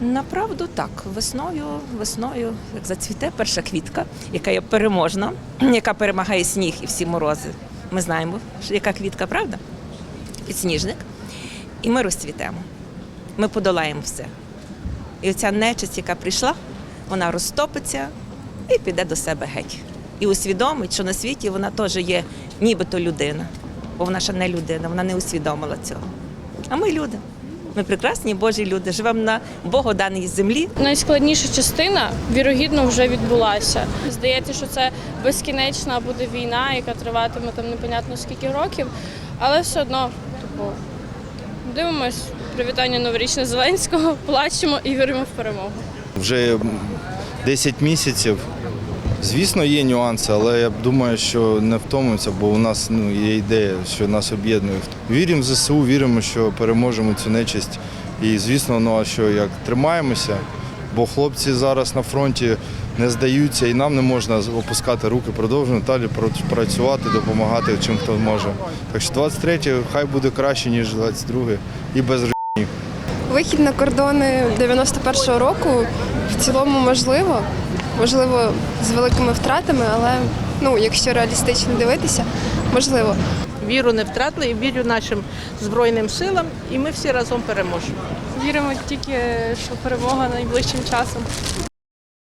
Направду так. Весною, весною, як зацвіте перша квітка, яка є переможна, яка перемагає сніг і всі морози. Ми знаємо, яка квітка, правда? Підсніжник. І ми розцвітемо. Ми подолаємо все. І оця нечисть, яка прийшла, вона розтопиться і піде до себе геть. І усвідомить, що на світі вона теж є нібито людина, бо вона ще не людина, вона не усвідомила цього. А ми люди. Ми прекрасні Божі люди, живемо на Богоданій землі. Найскладніша частина вірогідно вже відбулася. Здається, що це безкінечна буде війна, яка триватиме там непонятно скільки років, але все одно, типу, дивимось привітання новорічне Зеленського, плачемо і віримо в перемогу. Вже 10 місяців. Звісно, є нюанси, але я думаю, що не втомимося, бо у нас ну, є ідея, що нас об'єднує. Віримо в ЗСУ, віримо, що переможемо цю нечисть. І звісно, ну а що як тримаємося, бо хлопці зараз на фронті не здаються, і нам не можна опускати руки, продовжуємо далі пра- працювати, допомагати чим хто може. Так що 23 хай буде краще, ніж 22 і без р**нів. Вихід на кордони 91-го року в цілому можливо. Можливо, з великими втратами, але ну, якщо реалістично дивитися, можливо. Віру не втратили і вірю нашим Збройним силам, і ми всі разом переможемо. Віримо тільки, що перемога найближчим часом.